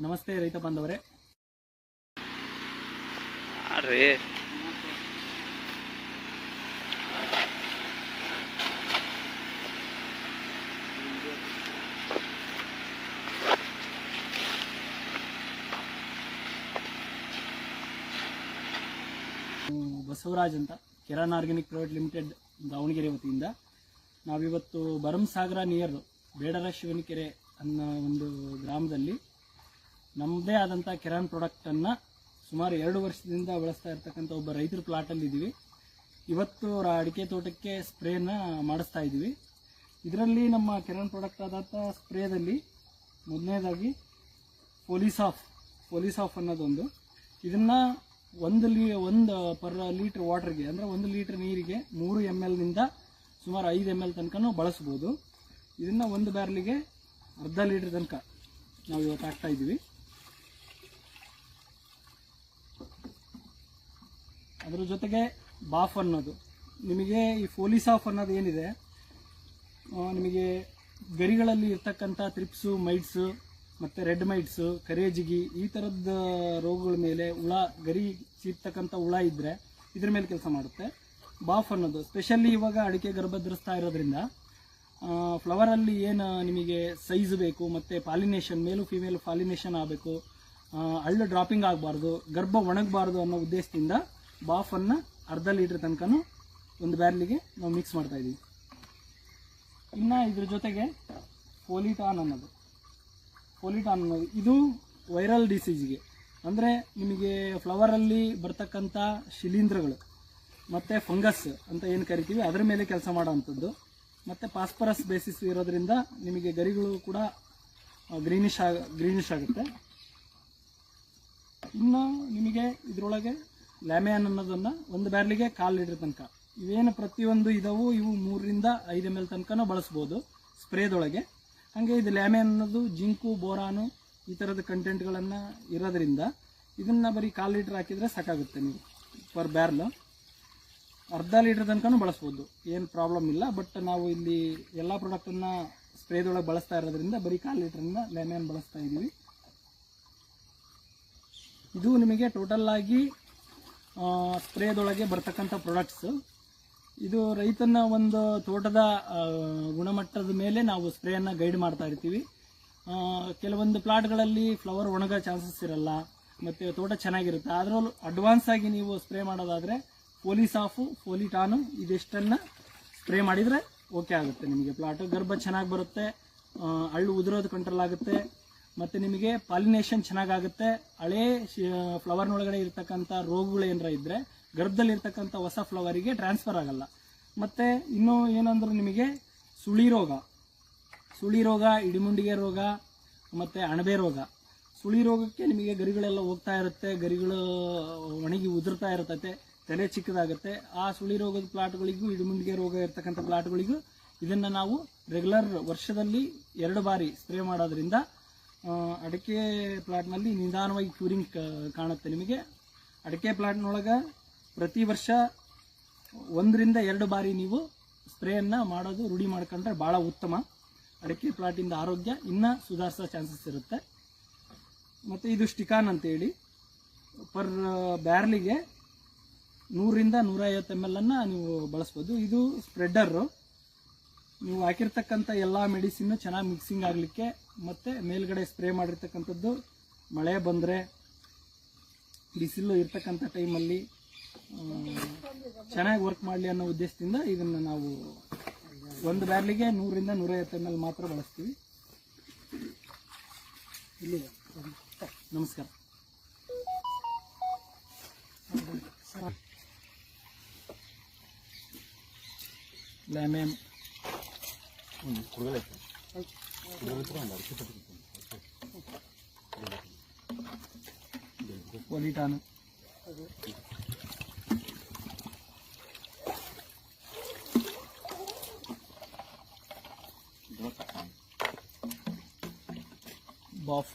ನಮಸ್ತೆ ರೈತ ಬಾಂಧವರೇ. ಬಸವರಾಜ್ ಅಂತ Kiran organic private limited Davanagere ವತಿಯಿಂದ ನಾವಿವತ್ತು ಭರಮಸಾಗರ ನಿಯರ್ ಬೇಡರ ಶಿವನಕೆರೆ ಅನ್ನೋ ಒಂದು ಗ್ರಾಮದಲ್ಲಿ ನಮ್ಮದೇ ಆದಂಥ ಕಿರಾನ್ ಪ್ರಾಡಕ್ಟನ್ನು ಸುಮಾರು ಎರಡು ವರ್ಷದಿಂದ ಬಳಸ್ತಾ ಇರ್ತಕ್ಕಂಥ ಒಬ್ಬ ರೈತರ ಪ್ಲಾಟಲ್ಲಿ ಇದ್ದೀವಿ. ಇವತ್ತು ಅವರ ಅಡಿಕೆ ತೋಟಕ್ಕೆ ಸ್ಪ್ರೇನ ಮಾಡಿಸ್ತಾ ಇದ್ದೀವಿ. ಇದರಲ್ಲಿ ನಮ್ಮ ಕಿರಾನ್ ಪ್ರಾಡಕ್ಟ್ ಆದಂಥ ಸ್ಪ್ರೇದಲ್ಲಿ ಮೊದಲನೇದಾಗಿ ಪೊಲೀಸ್ ಆಫ್ ಪೊಲೀಸ್ ಆಫ್ ಅನ್ನೋದೊಂದು. ಇದನ್ನು ಒಂದು ಲೀ ಒಂದು ಪರ್ ಲೀಟ್ರ್ ವಾಟರ್ಗೆ ಅಂದರೆ ಒಂದು ಲೀಟ್ರ್ ನೀರಿಗೆ ಮೂರು ಎಂ ಎಲ್ನಿಂದ ಸುಮಾರು ಐದು ಎಂ ಎಲ್ ತನಕನೂ ಬಳಸ್ಬೋದು. ಇದನ್ನು ಒಂದು ಬ್ಯಾರ್ಲಿಗೆ ಅರ್ಧ ಲೀಟ್ರ್ ತನಕ ನಾವು ಇವತ್ತು ಹಾಕ್ತಾ ಇದ್ದೀವಿ. ಅದ್ರ ಜೊತೆಗೆ ಬಾಫ್ ಅನ್ನೋದು. ನಿಮಗೆ ಈ ಫೋಲಿಸ್ ಆಫ್ ಅನ್ನೋದು ಏನಿದೆ ನಿಮಗೆ ಗರಿಗಳಲ್ಲಿ ಇರ್ತಕ್ಕಂಥ ತ್ರಿಪ್ಸು, ಮೈಟ್ಸು, ಮತ್ತು ರೆಡ್ ಮೈಟ್ಸು ಕರೇಜಿಗಿ ಈ ಥರದ ರೋಗಗಳ ಮೇಲೆ ಹುಳ, ಗರಿ ಸಿಗ್ತಕ್ಕಂಥ ಹುಳ ಇದ್ದರೆ ಇದ್ರ ಮೇಲೆ ಕೆಲಸ ಮಾಡುತ್ತೆ. ಬಾಫ್ ಅನ್ನೋದು ಸ್ಪೆಷಲಿ ಇವಾಗ ಅಡಿಕೆ ಗರ್ಭ ಧರಿಸ್ತಾ ಇರೋದ್ರಿಂದ ಫ್ಲವರಲ್ಲಿ ಏನು ನಿಮಗೆ ಸೈಜ್ ಬೇಕು, ಮತ್ತು ಪಾಲಿನೇಷನ್ ಮೇಲು ಫಿಮೇಲ್ ಪಾಲಿನೇಷನ್ ಆಗಬೇಕು ಹಳ್ಳು ಡ್ರಾಪಿಂಗ್ ಆಗಬಾರ್ದು, ಗರ್ಭ ಒಣಗಬಾರ್ದು ಅನ್ನೋ ಉದ್ದೇಶದಿಂದ ಬಾಫನ್ನು ಅರ್ಧ ಲೀಟ್ರ್ ತನಕನೂ ಒಂದು ಬ್ಯಾರ್ಲಿಗೆ ನಾವು ಮಿಕ್ಸ್ ಮಾಡ್ತಾ ಇದ್ದೀವಿ ಇನ್ನು ಇದ್ರ ಜೊತೆಗೆ ಪೋಲಿಟಾನ್ ಅನ್ನೋದು. ಪೋಲಿಟಾನ್ ಅನ್ನೋದು. ಇದು ವೈರಲ್ ಡಿಸೀಸ್ಗೆ ಅಂದರೆ ನಿಮಗೆ ಫ್ಲವರಲ್ಲಿ ಬರ್ತಕ್ಕಂಥ ಶಿಲೀಂಧ್ರಗಳು ಮತ್ತು ಫಂಗಸ್ ಅಂತ ಏನು ಕರಿತೀವಿ, ಅದರ ಮೇಲೆ ಕೆಲಸ ಮಾಡೋವಂಥದ್ದು. ಮತ್ತು ಪಾಸ್ಪರಸ್ ಬೇಸಿಸ್ ಇರೋದ್ರಿಂದ ನಿಮಗೆ ಗರಿಗಳು ಕೂಡ ಗ್ರೀನಿಶ್ ಆಗ ಗ್ರೀನಿಶ್ ಆಗುತ್ತೆ. ಇನ್ನು ನಿಮಗೆ ಇದರೊಳಗೆ ಲ್ಯಾಮೆನ್ ಅನ್ನೋದನ್ನು ಒಂದು ಬ್ಯಾರ್ಲಿಗೆ ಕಾಲು ಲೀಟ್ರ್ ತನಕ. ಇವೇನು ಪ್ರತಿಯೊಂದು ಇದಾವು ಇವು ಮೂರರಿಂದ ಐದು ಎಂ ಎಲ್ ತನಕನೂ ಬಳಸ್ಬೋದು ಸ್ಪ್ರೇದೊಳಗೆ. ಹಾಗೆ ಇದು ಲ್ಯಾಮೆನ್ ಅನ್ನೋದು ಜಿಂಕು, ಬೋರಾನು ಈ ಥರದ ಕಂಟೆಂಟ್ಗಳನ್ನು ಇರೋದ್ರಿಂದ ಇದನ್ನು ಬರೀ ಕಾಲು ಲೀಟ್ರ್ ಹಾಕಿದರೆ ಸಾಕಾಗುತ್ತೆ ನೀವು ಪರ್ ಬ್ಯಾರ್ಲು. ಅರ್ಧ ಲೀಟ್ರ್ ತನಕನೂ ಬಳಸ್ಬೋದು. ಏನು ಪ್ರಾಬ್ಲಮ್ ಇಲ್ಲ, ಬಟ್ ನಾವು ಇಲ್ಲಿ ಎಲ್ಲ ಪ್ರಾಡಕ್ಟನ್ನು ಸ್ಪ್ರೇದೊಳಗೆ ಬಳಸ್ತಾ ಇರೋದ್ರಿಂದ ಬರೀ ಕಾಲು ಲೀಟ್ರಿಂದ ಲ್ಯಾಮಿಯಾನ್ ಬಳಸ್ತಾ ಇದ್ದೀವಿ ಇದು ನಿಮಗೆ ಟೋಟಲ್ ಆಗಿ ಸ್ಪ್ರೇದೊಳಗೆ ಬರ್ತಕ್ಕಂಥ ಪ್ರಾಡಕ್ಟ್ಸು ಇದು ರೈತನ ಒಂದು ತೋಟದ ಗುಣಮಟ್ಟದ ಮೇಲೆ ನಾವು ಸ್ಪ್ರೇಯನ್ನು ಗೈಡ್ ಮಾಡ್ತಾ ಇರ್ತೀವಿ. ಕೆಲವೊಂದು ಪ್ಲಾಟ್ಗಳಲ್ಲಿ ಫ್ಲವರ್ ಒಣಗೋ ಚಾನ್ಸಸ್ ಇರಲ್ಲ, ಮತ್ತು ತೋಟ ಚೆನ್ನಾಗಿರುತ್ತೆ. ಅದರಲ್ಲೂ ಅಡ್ವಾನ್ಸ್ ಆಗಿ ನೀವು ಸ್ಪ್ರೇ ಮಾಡೋದಾದರೆ ಪೋಲಿಸ್ ಆಫು ಫೋಲಿಟಾನು ಇದಿಷ್ಟನ್ನು ಸ್ಪ್ರೇ ಮಾಡಿದರೆ ಓಕೆ ಆಗುತ್ತೆ ನಿಮಗೆ. ಪ್ಲಾಟು ಗರ್ಭ ಚೆನ್ನಾಗಿ ಬರುತ್ತೆ ಹಳ್ಳು ಉದುರೋದು ಕಂಟ್ರೋಲ್ ಆಗುತ್ತೆ. ಮತ್ತು ನಿಮಗೆ ಪಾಲಿನೇಷನ್ ಚೆನ್ನಾಗಾಗುತ್ತೆ. ಹಳೇ ಫ್ಲವರ್ನೊಳಗಡೆ ಇರ್ತಕ್ಕಂಥ ರೋಗಗಳು ಏನಾರ ಇದ್ದರೆ ಗರ್ಭದಲ್ಲಿರ್ತಕ್ಕಂಥ ಹೊಸ ಫ್ಲವರಿಗೆ ಟ್ರಾನ್ಸ್ಫರ್ ಆಗಲ್ಲ. ಮತ್ತು ಇನ್ನೂ ಏನಂದ್ರೆ ನಿಮಗೆ ಸುಳಿ ರೋಗ. ಸುಳಿ ರೋಗ, ಇಡಿಮುಂಡಿಗೆ ರೋಗ, ಮತ್ತು ಅಣಬೆ ರೋಗ. ಸುಳಿ ರೋಗಕ್ಕೆ ನಿಮಗೆ ಗರಿಗಳೆಲ್ಲ ಹೋಗ್ತಾ ಇರುತ್ತೆ, ಗರಿಗಳು ಒಣಗಿ ಉದುರ್ತಾ ಇರತೈತೆ, ತಲೆ ಚಿಕ್ಕದಾಗುತ್ತೆ. ಆ ಸುಳಿ ರೋಗದ ಪ್ಲಾಟ್ಗಳಿಗೂ, ಇಡಿಮುಂಡಿಗೆ ರೋಗ ಇರ್ತಕ್ಕಂಥ ಪ್ಲಾಟ್ಗಳಿಗೂ ಇದನ್ನು ನಾವು ರೆಗ್ಯುಲರ್ ವರ್ಷದಲ್ಲಿ ಎರಡು ಬಾರಿ ಸ್ಪ್ರೇ ಮಾಡೋದ್ರಿಂದ ಅಡಿಕೆ ಪ್ಲಾಟ್ನಲ್ಲಿ ನಿಧಾನವಾಗಿ ಕ್ಯೂರಿಂಗ್ ಕಾಣುತ್ತೆ ನಿಮಗೆ. ಅಡಿಕೆ ಪ್ಲಾಟ್ನೊಳಗೆ ಪ್ರತಿ ವರ್ಷ ಒಂದರಿಂದ ಎರಡು ಬಾರಿ ನೀವು ಸ್ಪ್ರೇಯನ್ನು ಮಾಡೋದು, ರೂಢಿ ಮಾಡ್ಕೊಂಡ್ರೆ ಭಾಳ ಉತ್ತಮ. ಅಡಿಕೆ ಪ್ಲಾಟಿಂದ ಆರೋಗ್ಯ ಇನ್ನೂ ಸುಧಾರಿಸೋ ಚಾನ್ಸಸ್ ಇರುತ್ತೆ. ಮತ್ತು ಇದು ಸ್ಟಿಕಾನ್ ಅಂತೇಳಿ. ಪರ್ ಬ್ಯಾರ್ಲಿಗೆ ನೂರಿಂದ ನೂರೈವತ್ತು ಎಂ ಎಲ್ಲನ್ನು ನೀವು ಬಳಸ್ಬೋದು. ಇದು ಸ್ಪ್ರೆಡ್ಡರು. ನೀವು ಹಾಕಿರ್ತಕ್ಕಂಥ ಎಲ್ಲ ಮೆಡಿಸಿನ್ನು ಚೆನ್ನಾಗಿ ಮಿಕ್ಸಿಂಗ್ ಆಗಲಿಕ್ಕೆ ಮತ್ತು ಮೇಲ್ಗಡೆ ಸ್ಪ್ರೇ ಮಾಡಿರ್ತಕ್ಕಂಥದ್ದು ಮಳೆ ಬಂದರೆ ಬಿಸಿಲು ಇರ್ತಕ್ಕಂಥ ಟೈಮಲ್ಲಿ ಚೆನ್ನಾಗಿ ವರ್ಕ್ ಮಾಡಲಿ ಅನ್ನೋ ಉದ್ದೇಶದಿಂದ ಇದನ್ನು ನಾವು ಒಂದು ಬ್ಯಾರ್ಲಿಗೆ ನೂರಿಂದ ನೂರೈವತ್ತು ಎಂ ಎಲ್ ಮಾತ್ರ ಬಳಸ್ತೀವಿ. ಇಲ್ಲಿ, ನಮಸ್ಕಾರ. ಲ್ಯಾಮೆನ್ ಒಲಿಟಾನು ಬಾಫ್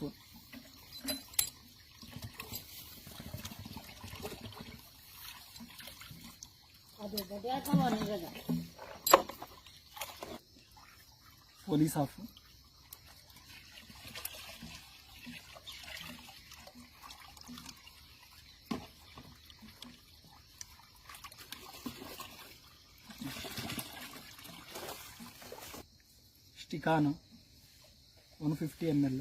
ಪೊಲೀಸ್ ಆಫ್ സ്റ്റിക്കാനോ one fifty M L